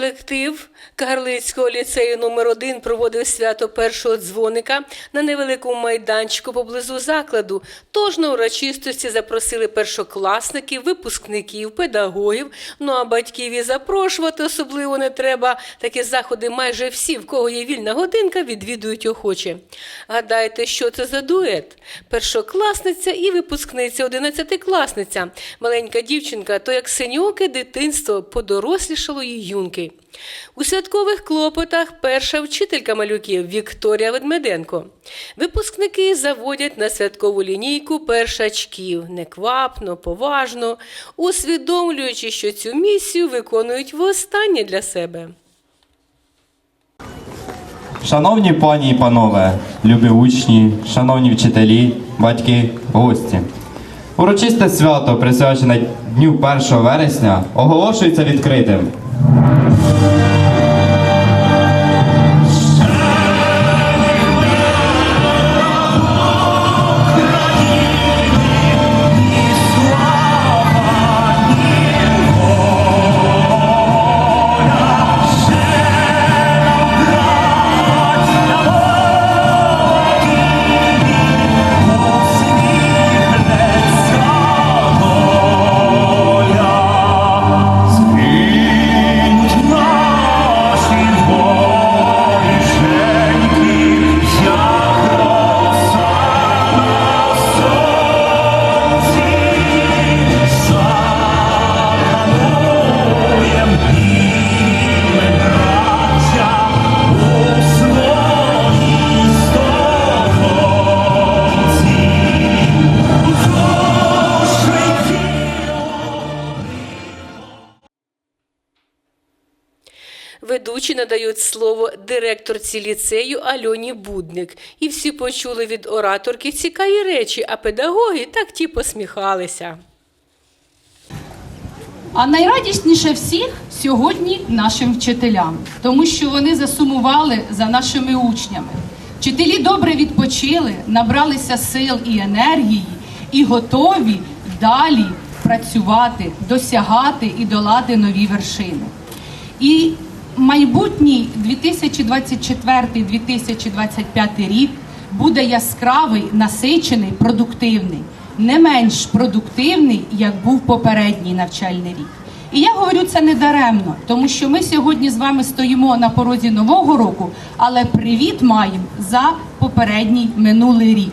Колектив Кагарлицького ліцею номер 1 проводив свято першого дзвоника на невеликому майданчику поблизу закладу. Тож на урочистості запросили першокласників, випускників, педагогів. Ну а батьків і запрошувати особливо не треба. Такі заходи майже всі, в кого є вільна годинка, відвідують охоче. Гадаєте, що це за дует? Першокласниця і випускниця, одинадцятикласниця. Маленька дівчинка, то як синьоке дитинство подорослішало її юнки. У святкових клопотах перша вчителька малюків Вікторія Ведмеденко. Випускники заводять на святкову лінійку першачків неквапно, поважно, усвідомлюючи, що цю місію виконують востаннє для себе. Шановні пані і панове, любі учні, шановні вчителі, батьки, гості. Урочисте свято, присвячене Дню 1 вересня, оголошується відкритим. Ведучі надають слово директорці ліцею Альоні Будник. І всі почули від ораторки цікаві речі, а педагоги так ті посміхалися. А найрадісніше всіх сьогодні нашим вчителям, тому що вони засумували за нашими учнями. Вчителі добре відпочили, набралися сил і енергії і готові далі працювати, досягати і долати нові вершини. І майбутній 2024-2025 рік буде яскравий, насичений, продуктивний, не менш продуктивний, як був попередній навчальний рік. І я говорю це не даремно, тому що ми сьогодні з вами стоїмо на порозі нового року, але привіт маємо за попередній минулий рік.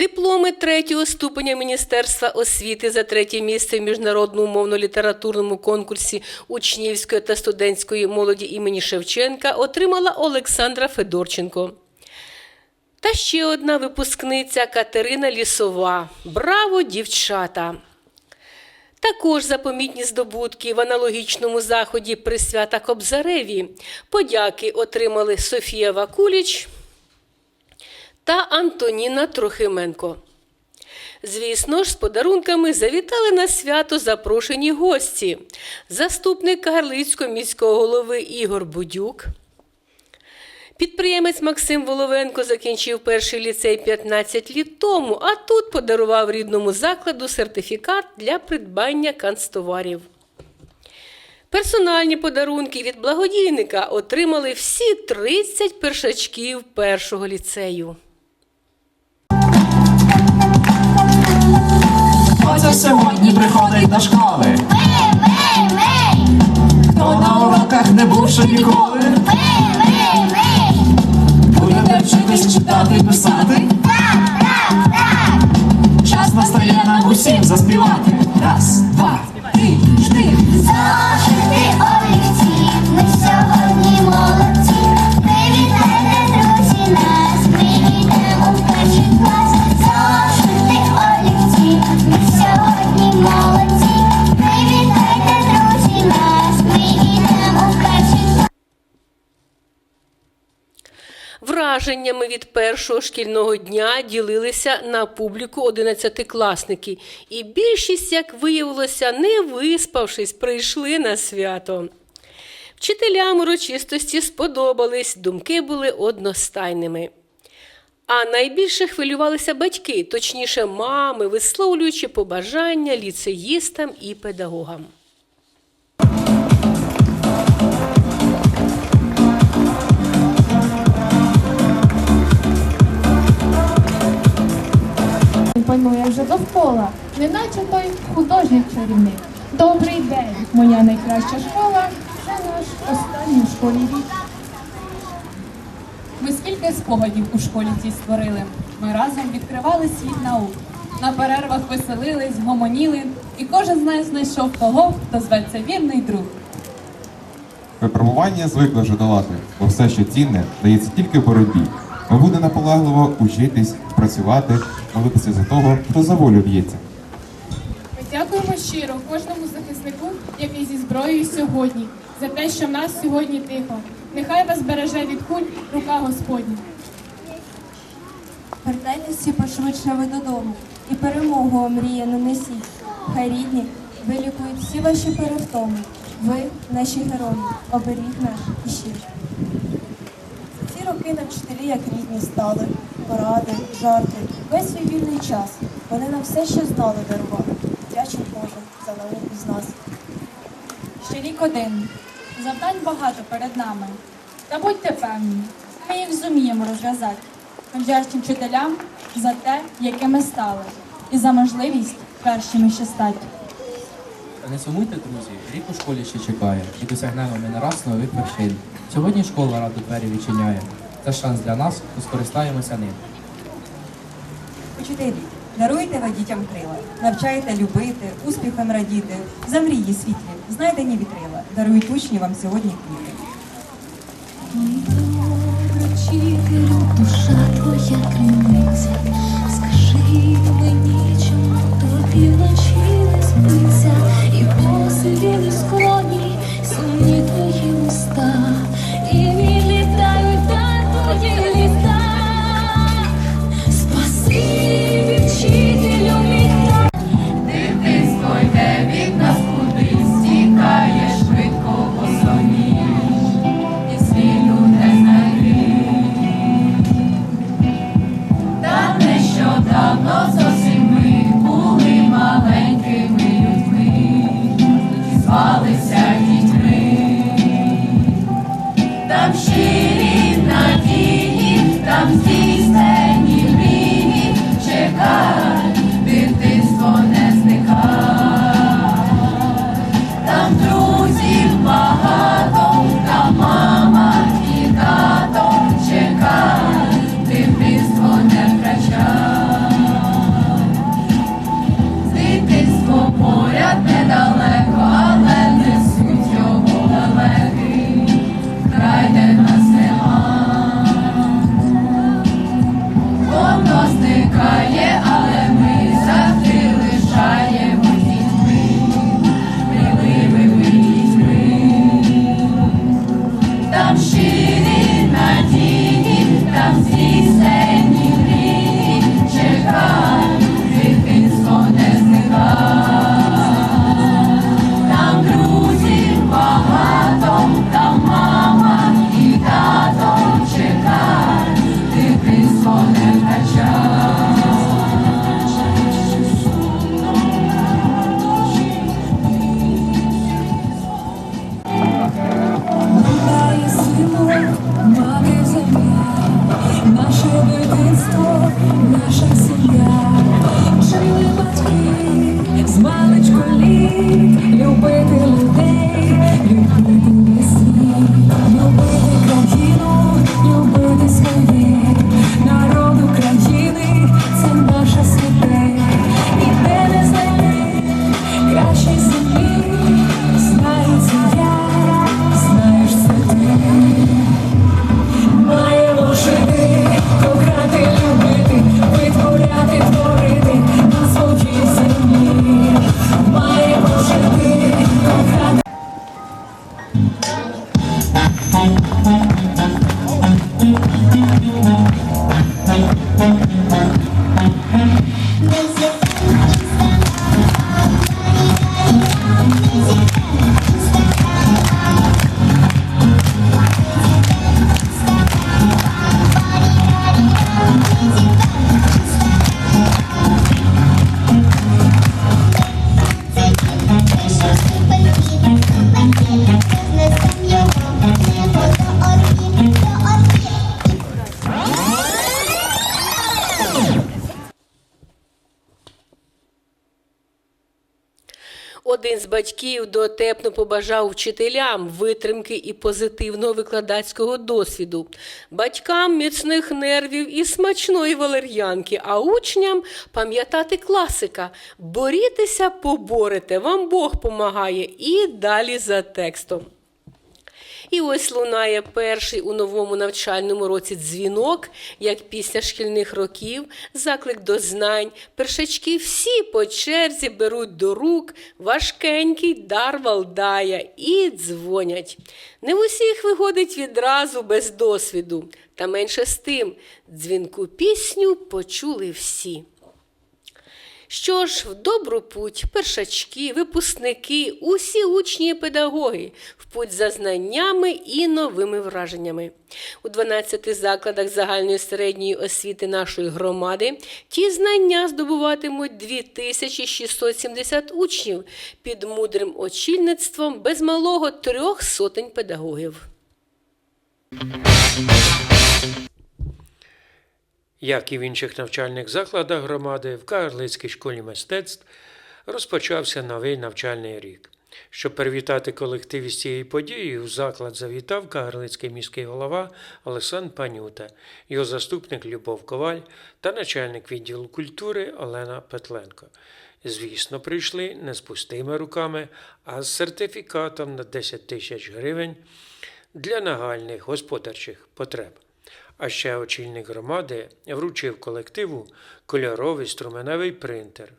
Дипломи третього ступеня Міністерства освіти за третє місце в міжнародному мовно-літературному конкурсі учнівської та студентської молоді імені Шевченка отримала Олександра Федорченко. Та ще одна випускниця Катерина Лісова. Браво, дівчата! Також за помітні здобутки в аналогічному заході при свята Кобзареві подяки отримали Софія Вакуліч та Антоніна Трохименко. Звісно ж, з подарунками завітали на свято запрошені гості. Заступник Кагарлицького міського голови Ігор Будюк. Підприємець Максим Воловенко закінчив перший ліцей 15 літ тому, а тут подарував рідному закладу сертифікат для придбання канцтоварів. Персональні подарунки від благодійника отримали всі 30 першачків першого ліцею. Оце сьогодні приходить до школи. Хто на уроках не бувши ніколи, будете вчитись читати, писати. Так, так, так! Час настає нам усім заспівати. Раз, два, три, чотири. Зошити олівці, ми сьогодні Враженнями від першого шкільного дня ділилися на публіку одинадцятикласники, і більшість, як виявилося, не виспавшись, прийшли на свято. Вчителям урочистості сподобались, думки були одностайними. А найбільше хвилювалися батьки, точніше, мами, висловлюючи побажання ліцеїстам і педагогам. Панує вже довкола, неначе той художник чарівник. Добрий день, моя найкраща школа, це наш останній в школі рік. Ми скільки спогадів у школі цій створили. Ми разом відкривали світ наук. На перервах веселились, гомоніли, і кожен з нас знайшов того, хто зветься вірний друг. Випробування звикли вже долати, бо все, що цінне, дається тільки в боротьбі. Ми будемо наполегливо учитись, працювати, молитися за того, хто за волю б'ється. Ми дякуємо щиро кожному захиснику, який зі зброєю сьогодні, за те, що в нас сьогодні тихо. Нехай вас береже від куль рука Господня. Вертайтесь всі пошвидше ви додому і перемогу омріяну несіть. Хай рідні вилікують всі ваші перевтоми. Ви, наші герої, оберіг наш і щит. Нам вчителі як рідні стали, поради, жарти, весь свій вільний час. Вони нам все, що знали, дарували. Дячим Боже за науку з нас. Ще рік один. Завдань багато перед нами. Та будьте певні, ми їх зуміємо розв'язати. Ми вдячні вчителям за те, якими стали, і за можливість першими ще стати. Не сумуйте, друзі, рік у школі ще чекає, і досягнемо ми не раз нових вершин. Сьогодні школа раду двері відчиняє. Це шанс для нас, то скористаємося ним. Учителі, даруйте ви дітям крила, навчайте любити, успіхом радіти, за мрії світлі, знайдені вітрила, дарують учні вам сьогодні квіти. Вчителю, душа твоя криниця, Eu o З батьків дотепно побажав вчителям витримки і позитивного викладацького досвіду, батькам міцних нервів і смачної валер'янки, а учням пам'ятати класика. Борітеся, поборете, вам Бог помагає. І далі за текстом. І ось лунає перший у новому навчальному році дзвінок, як після шкільних років, заклик до знань. Першачки всі по черзі беруть до рук важкенький дар валдая і дзвонять. Не в усіх виходить відразу без досвіду, та менше з тим дзвінку пісню почули всі. Що ж, в добру путь, першачки, випускники, усі учні і педагоги в путь за знаннями і новими враженнями. У 12 закладах загальної середньої освіти нашої громади ті знання здобуватимуть 2670 учнів під мудрим очільництвом без малого трьох сотень педагогів. Як і в інших навчальних закладах громади, в Кагарлицькій школі мистецтв розпочався новий навчальний рік. Щоб привітати колектив із цією подією, в заклад завітав Кагарлицький міський голова Олександр Панюта, його заступник Любов Коваль та начальник відділу культури Олена Петленко. Звісно, прийшли не з пустими руками, а з сертифікатом на 10 тисяч гривень для нагальних господарчих потреб. А ще очільник громади вручив колективу кольоровий струменевий принтер.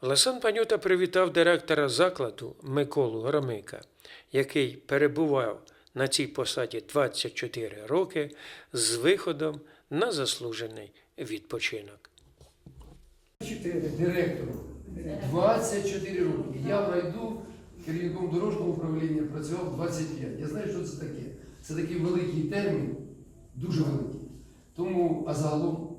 Олесан Панюта привітав директора закладу Миколу Громика, який перебував на цій посаді 24 роки з виходом на заслужений відпочинок. 4 директору 24 роки. Я в райду керівником дорожнього управління працював 25. Я знаю, що це таке. Це такий великий термін, дуже великий. Тому, а загалом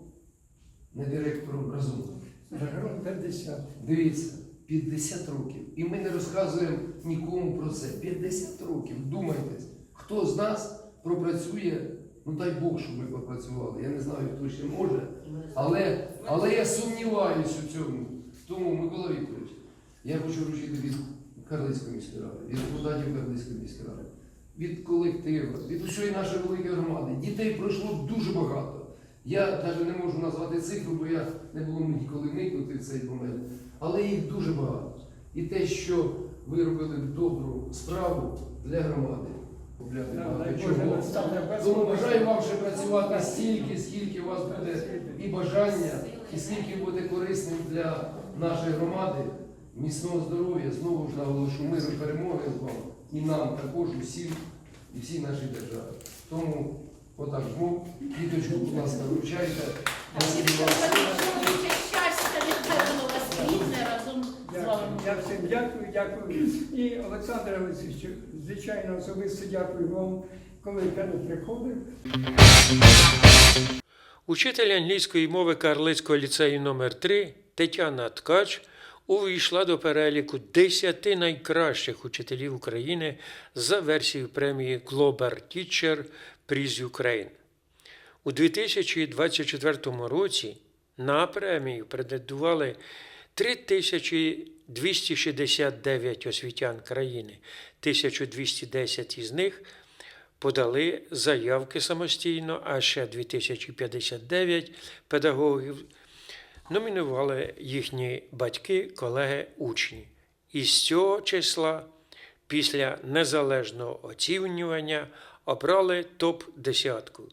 не директором разом. Загалом 50. Дивіться, 50 років. І ми не розказуємо нікому про це. 50 років. Думайтесь, хто з нас пропрацює, ну дай Бог, щоб ми попрацювали. Я не знаю, хто ще може. Але, але я сумніваюся у цьому. Тому, Микола Вікторович, я хочу вручити від Карлицької міської ради, від депутатів Карлицької міської ради, від колективу, від усієї нашої великої громади. Дітей пройшло дуже багато. Я навіть не можу назвати цифру, бо я не було мені коли вникнути в цей момент. Але їх дуже багато. І те, що ви робили добру справу для громади. Чого. Тому бажаю вам ще працювати стільки, скільки у вас буде і бажання, і скільки буде корисним для нашої громади. Міцного здоров'я, знову ж наголошу миру перемоги вам і нам також усім і всій нашій державі. Тому отак жму, діточку, будь ласка, вручайте. Спасибі вам. Дякую, я всім дякую, дякую. І Олександр Олексійович, звичайно, особисто дякую вам, коли я не приходив. Учитель англійської мови Карлицького ліцею номер 3 Тетяна Ткач увійшла до переліку 10 найкращих учителів України за версією премії Global Teacher Prize Ukraine. У 2024 році на премію претендували 3269 освітян країни, 1210 із них подали заявки самостійно, а ще 2059 педагогів номінували їхні батьки, колеги, учні. Із цього числа після незалежного оцінювання обрали топ-десятку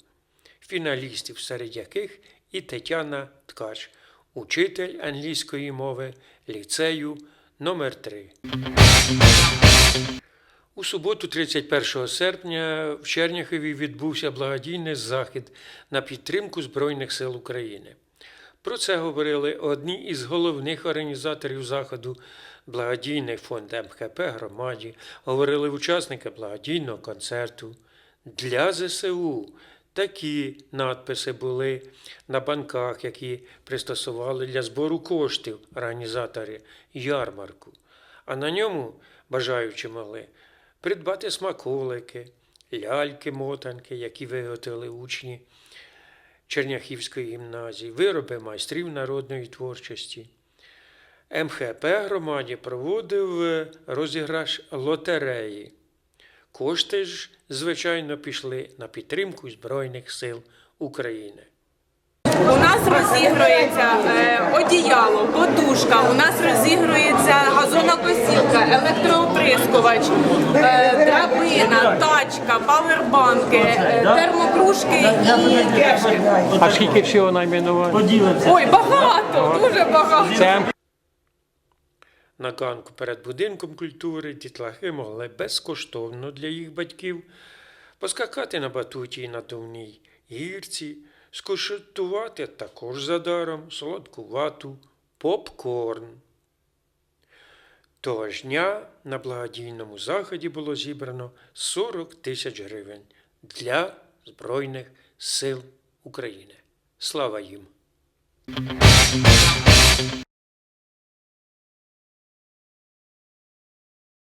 фіналістів, серед яких і Тетяна Ткач, учитель англійської мови ліцею номер 3 у суботу, 31 серпня, в Черняхові відбувся благодійний захід на підтримку Збройних сил України. Про це говорили одні із головних організаторів заходу благодійний фонд МХП громаді, говорили учасники благодійного концерту. Для ЗСУ такі надписи були на банках, які пристосували для збору коштів організатори ярмарку. А на ньому бажаючи могли придбати смаколики, ляльки-мотанки, які виготовили учні Черняхівської гімназії, вироби майстрів народної творчості. МХП громаді проводив е, розіграш лотереї. Кошти ж, звичайно, пішли на підтримку Збройних сил України. У нас розігрується е, одіяло, подушка, у нас розігрується газонокосілка, електрооприскувач, е, драбина, тачка, павербанки, е, термокружки і кешки. А скільки всього найменувань? Ой, багато, дуже багато. На ганку перед будинком культури дітлахи могли безкоштовно для їх батьків поскакати на батуті і на товній гірці, скуштувати також за даром солодкувату попкорн. Того ж дня на благодійному заході було зібрано 40 тисяч гривень для Збройних сил України. Слава їм!